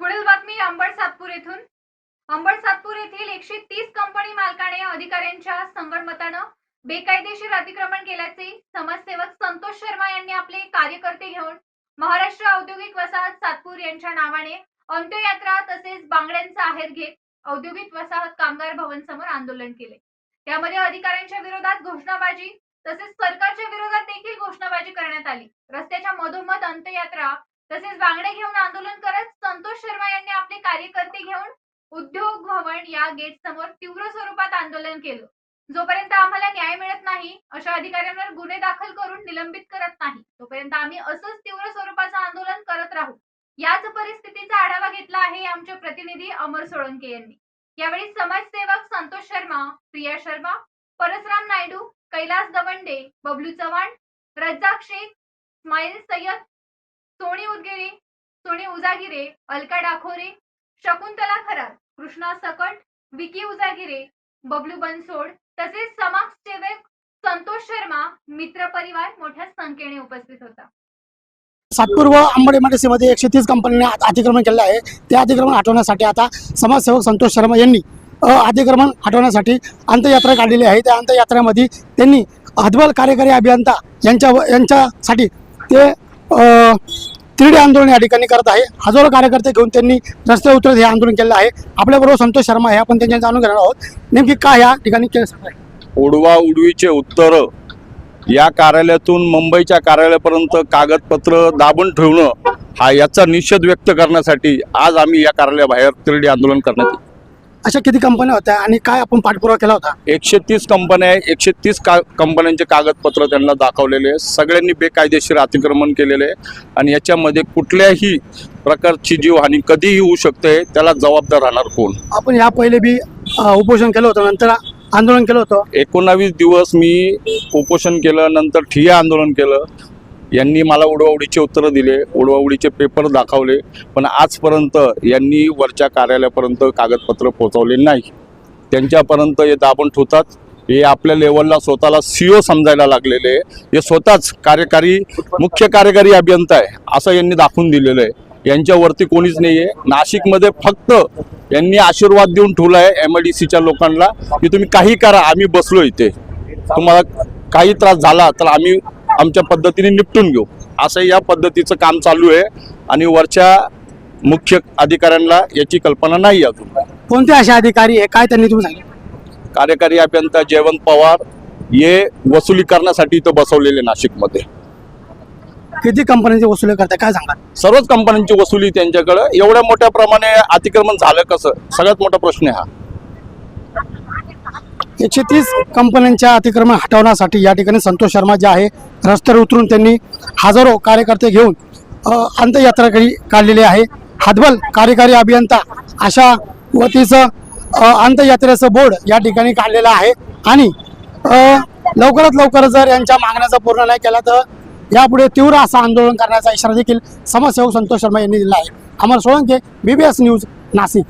पुढील बातमी अंबड सातपूर येथून. अंबड सातपूर येथील एकशे तीस कंपनी मालकाने अधिकाऱ्यांच्या संगणमतानं बेकायदेशीर अतिक्रमण केल्याचे समाजसेवक संतोष शर्मा यांनी आपले कार्यकर्ते घेऊन महाराष्ट्र औद्योगिक वसाहत सातपूर यांच्या नावाने अंत्ययात्रा तसेच बांगड्यांचा आहेर घेत औद्योगिक वसाहत कामगार भवन समोर आंदोलन केले. त्यामध्ये अधिकाऱ्यांच्या विरोधात घोषणाबाजी तसेच सरकारच्या विरोधात देखील घोषणाबाजी करण्यात आली. रस्त्याच्या मधोमध अंत्ययात्रा तसेच बांगडे घेऊन आंदोलन करत संतोष शर्मा यांनी आपले कार्यकर्ते घेऊन उद्योग भवन या गेट समोर तीव्र स्वरूपात आंदोलन केलं. जोपर्यंत आम्हाला न्याय मिळत नाही अशा अधिकाऱ्यांवर गुन्हे दाखल करून निलंबित करत नाही तोपर्यंत आम्ही असंच तीव्र स्वरूपाचं आंदोलन करत राहू. याच परिस्थितीचा आढावा घेतला आहे आमचे प्रतिनिधी अमर सोळंके यांनी. यावेळी समाजसेवक संतोष शर्मा प्रिया शर्मा परसराम नायडू कैलास दवंडे बबलू चव्हाण रज्जाक शेख स्माईल सय्यद सोनी उदगिरे सोनी उजागिरे अलका डाखोरे शकुंतला खरात कृष्णा सकट विकी उजागिरे बबलू बनसोड तसेच समाजसेवक संतोष शर्मा मित्र परिवार मोठ्या संख्येने उपस्थित होता. सातपूर व अंबड एमआयडीसीमध्ये एकशे तीस कंपनीने अतिक्रमण केलं आहे. ते अतिक्रमण हटवण्यासाठी आता समाजसेवक संतोष शर्मा यांनी अतिक्रमण हटवण्यासाठी अंतयात्रा काढलेली आहे. त्या अंतयात्रेमध्ये त्यांनी हदबल कार्यकारी अभियंता यांच्या यांच्यासाठी ते तिरडी आंदोलन या ठिकाणी करत आहे. हजारो कार्यकर्ते घेऊन त्यांनी रस्ते उतरत हे आंदोलन केलं आहे. आपल्याबरोबर संतोष शर्मा हे आपण त्यांच्या जाणून घेणार आहोत. नेमकी काय या ठिकाणी केलं आहे? उडवा उडवीचे उत्तर या कार्यालयातून मुंबईच्या कार्यालयापर्यंत कागदपत्र दाबून ठेवणं हा याचा निषेध व्यक्त करण्यासाठी आज आम्ही या कार्यालयाबाहेर तिरडी आंदोलन करण्यात येईल. अशा किती कंपन्या होत्या आणि काय आपण पाठपुरावा केला होता? एकशे तीस कंपन्या आहे. एकशे तीस का कंपन्यांचे कागदपत्र त्यांना दाखवलेले आहे. सगळ्यांनी बेकायदेशीर अतिक्रमण केलेले आहे. आणि याच्यामध्ये कुठल्याही प्रकारची जीवहानी कधीही होऊ शकते त्याला जबाबदार राहणार कोण? आपण या पहिले बी अ, उपोषण केलं होतं नंतर आंदोलन केलं होतं. एकोणावीस दिवस मी उपोषण केलं नंतर ठिय्या आंदोलन केलं. यांनी मला उडवाउडीचे उत्तरं दिले उडवाउडीचे पेपर दाखवले पण आजपर्यंत यांनी वरच्या कार्यालयापर्यंत कागदपत्र पोहोचवले नाही. त्यांच्यापर्यंत हे दाबून ठेवतात. हे आपल्या लेवलला स्वतःला सीओ समजायला लागलेले आहे. हे स्वतःच कार्यकारी मुख्य कार्यकारी अभियंता आहे असं यांनी दाखवून दिलेलं आहे. यांच्यावरती कोणीच नाही आहे नाशिकमध्ये फक्त यांनी आशीर्वाद देऊन ठेवला आहे एम आय डी सीच्या लोकांना की तुम्ही काही करा आम्ही बसलो इथे. तुम्हाला काही त्रास झाला तर आम्ही आमच्या पद्धतीने निपटून घेऊ. असं या पद्धतीचं काम चालू आहे आणि वरच्या मुख्य अधिकाऱ्यांना याची कल्पना नाही अजून. कोणते असे अधिकारी आहे? काय त्यांनी तुम्ही सांगितलं? कार्यकारी अभियंता जयवंत पवार हे वसुली करण्यासाठी इथं बसवलेले नाशिकमध्ये. किती कंपन्यांची वसुली करताय? काय सांगा सर्वच कंपन्यांची वसुली त्यांच्याकडं. एवढ्या मोठ्या प्रमाणे अतिक्रमण झालं कसं? सगळ्यात मोठा प्रश्न आहे हा. एकशे तीस कंपन्यांच्या अतिक्रमण हटवण्यासाठी या ठिकाणी संतोष शर्मा जे आहे रस्त्यावर उतरून त्यांनी हजारो कार्यकर्ते घेऊन अंत्ययात्रा काढलेली आहे. हातबल कार्यकारी अभियंता अशा वतीचं अंत्ययात्रेचं बोर्ड या ठिकाणी काढलेलं आहे. आणि लवकरात लवकर जर यांच्या मागण्याचा पूर्ण नाही केला तर यापुढे तीव्र असं आंदोलन करण्याचा इशारा देखील समाजसेवक संतोष शर्मा यांनी दिला आहे. Amar Solanke BBS news Nashik.